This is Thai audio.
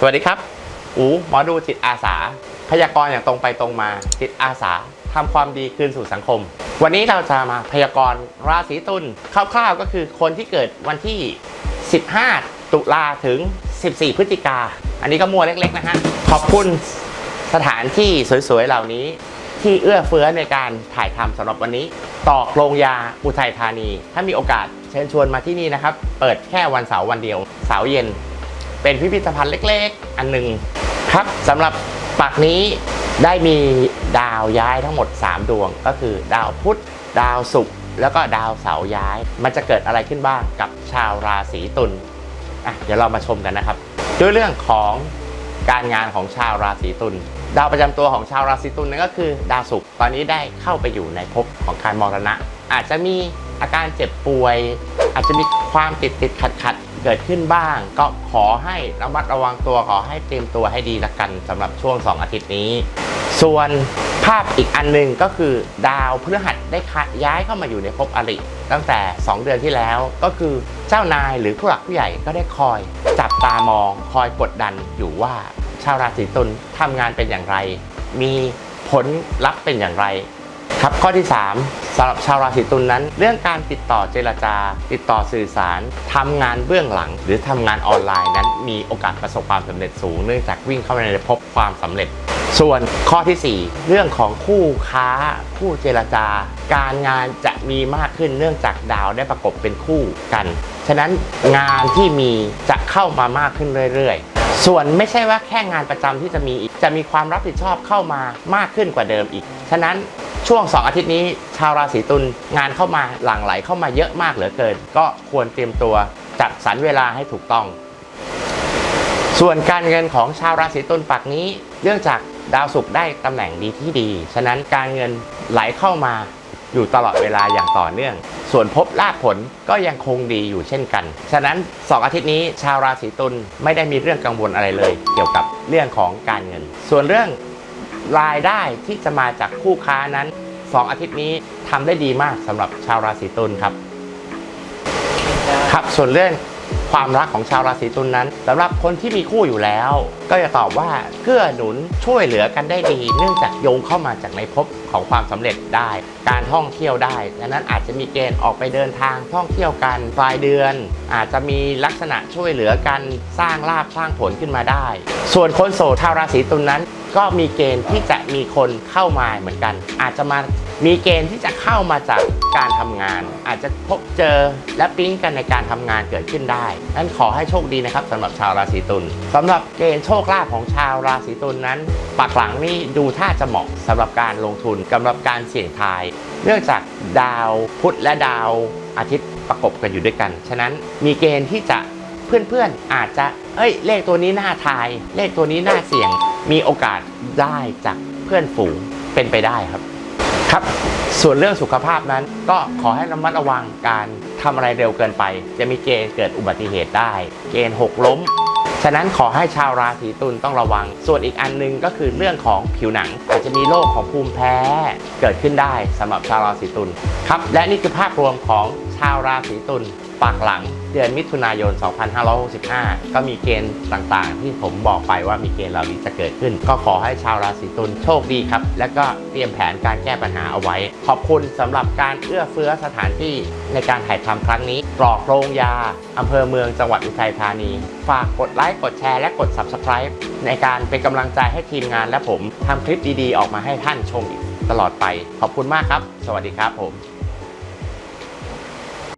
สวัสดีครับ อู หมอดูจิตอาสา พยากรณ์อย่างตรงไปตรงมา จิตอาสาทำความดีคืนสู่สังคม วันนี้เราจะมาพยากรณ์ราศีตุลคร่าวๆก็คือคนที่เกิดวันที่ 15 ตุลาถึง 14 พฤศจิกา อันนี้ก็มัวเล็กๆนะฮะ ขอบคุณสถานที่สวยๆเหล่านี้ ที่เอื้อเฟื้อในการถ่ายทำสำหรับวันนี้ต่อโรงยาอุทัยธานี ถ้ามีโอกาสเชิญชวนมาที่นี่นะครับ เปิดแค่วันเสาร์วันเดียว เสาร์เย็น เป็นพิพิธภัณฑ์เล็กๆ อันหนึ่งครับสำหรับปักนี้ได้มีดาวย้ายทั้งหมด 3 ดวง ก็คือดาวพุธดาวศุกร์แล้วก็ดาวเสาร์ย้าย มันจะเกิดอะไรขึ้นบ้างกับชาวราศีตุลอะเดี๋ยวเรามาชมกันนะครับ ด้วยเรื่องของการงานของชาวราศีตุลดาวประจำตัวของชาวราศีตุลนั่นก็คือดาวศุกร์ตอนนี้ได้เข้าไปอยู่ในภพของการมรณะ อาจจะมีอาการเจ็บป่วย อาจจะมีความติดติดขัดขัด เกิดขึ้นบ้าง ก็ขอให้ระมัดระวังตัวขอให้เตรียมตัวให้ดีละกันสำหรับช่วง 2 อาทิตย์นี้ ส่วนภาพอีกอันหนึ่งก็คือดาวพฤหัสได้ย้ายเข้ามาอยู่ในภพอริตั้งแต่ 2 เดือนที่แล้วก็คือเจ้านายหรือผู้หลักผู้ใหญ่ก็ได้คอยจับตามองคอยกดดันอยู่ว่าชาวราศีตุลทำงานเป็นอย่างไร มีผลลัพธ์เป็นอย่างไร ครับข้อที่ 3สำหรับชาวราศีตุลนั้น เรื่องการติดต่อเจรจา ติดต่อสื่อสารทำงานเบื้องหลัง หรือทำงานออนไลน์นั้นมีโอกาสประสบความสำเร็จสูง เนื่องจากวิ่งเข้ามาในภพความสำเร็จ ส่วนข้อทีสี่ 4 เรื่องของคู่ค้า คู่เจรจา การงานจะมีมากขึ้นเนื่องจากดาวได้ประกบเป็นคู่กัน ฉะนั้นงานที่มีจะเข้ามามากขึ้นเรื่อยๆส่วนไม่ใช่ว่าแค่งานประจำที่จะมีอีก จะมีความรับผิดชอบเข้ามามากขึ้นกว่าเดิมอีก ฉะนั้น ช่วง 2 อาทิตย์นี้ ชาวราศีตุลงานเข้ามาหลั่งไหลเข้ามาเยอะมากเหลือเกิน ก็ควรเตรียมตัวจัดสรรเวลาให้ถูกต้อง ส่วนการเงินของชาวราศีตุลปักนี้เนื่องจากดาวศุกร์ได้ตำแหน่งดีที่ดี ฉะนั้นการเงินไหลเข้ามาอยู่ตลอดเวลาอย่างต่อเนื่อง ส่วนภพลาภผลก็ยังคงดีอยู่เช่นกัน ฉะนั้น 2 อาทิตย์นี้ชาวราศีตุลไม่ได้มีเรื่องกังวลอะไรเลย เกี่ยวกับเรื่องของการเงิน ส่วนเรื่อง รายได้ที่จะมาจากคู่ค้านั้น 2 อาทิตย์นี้ทำได้ดีมากสำหรับชาวราศีตุลครับ ครับส่วนเรื่องความรักของชาวราศีตุลนนั้นสำหรับคนที่มีคู่อยู่แล้ว ก็จะตอบว่าเกื้อหนุนช่วยเหลือกันได้ดี เนื่องจากโยงเข้ามาจากในภพของความสำเร็จได้ การท่องเที่ยวได้ดังนั้นอาจจะมีเกณฑ์ออกไปเดินทางท่องเที่ยวกันปลายเดือน อาจจะมีลักษณะช่วยเหลือกันสร้างลาภสร้างผลขึ้นมาได้ ส่วนคนโสดชาวราศีตุลนนั้น ก็มีเกณฑ์ที่จะมีคนเข้ามาเหมือนกัน อาจจะมามีเกณฑ์ที่จะเข้ามาจากการทำงาน อาจจะพบเจอและปิ๊งกันในการทำงานเกิดขึ้นได้นั้นขอให้โชคดีนะครับสำหรับชาวราศีตุลสำหรับเกณฑ์โชคลาภของชาวราศีตุลนั้นปักหลังนี่ดูท่าจะเหมาะสำหรับการลงทุนสำหรับการเสี่ยงทาย เนื่องจากดาวพุธและดาวอาทิตย์ประกบกันอยู่ด้วยกัน ฉะนั้นมีเกณฑ์ที่จะ เพื่อนๆอาจจะเอ้ย เลขตัวนี้น่าทาย เลขตัวนี้น่าเสี่ยง มีโอกาสได้จากเพื่อนฝูงเป็นไปได้ครับ ครับ ส่วนเรื่องสุขภาพนั้น ก็ขอให้ระมัดระวังการทำอะไรเร็วเกินไป จะมีเกณฑ์เกิดอุบัติเหตุได้ เกณฑ์หกล้ม ฉะนั้นขอให้ชาวราศีตุลต้องระวัง ส่วนอีกอันหนึงก็คือเรื่องของผิวหนัง อาจจะมีโรคของภูมิแพ้เกิดขึ้นได้สำหรับชาวราศีตุลครับ และนี่คือภาพรวมของชาวราศีตุลปากหลัง เดือนมิถุนายน 2565 ก็มีเกณฑ์ต่างๆ ที่ผมบอกไปว่ามีเกณฑ์เหล่านี้จะเกิดขึ้น ก็ขอให้ชาวราศีตุลโชคดีครับ และก็เตรียมแผนการแก้ปัญหาเอาไว้ ขอบคุณสำหรับการเอื้อเฟื้อสถานที่ในการถ่ายทำครั้งนี้ตรอกโรงยาอำเภอเมืองจังหวัดอุทัยธานี ฝากกดไลค์กดแชร์และกด Subscribe ในการเป็นกำลังใจให้ทีมงานและผมทำคลิปดีๆ ออกมาให้ท่านชมตลอดไป ขอบคุณมากครับ สวัสดีครับผม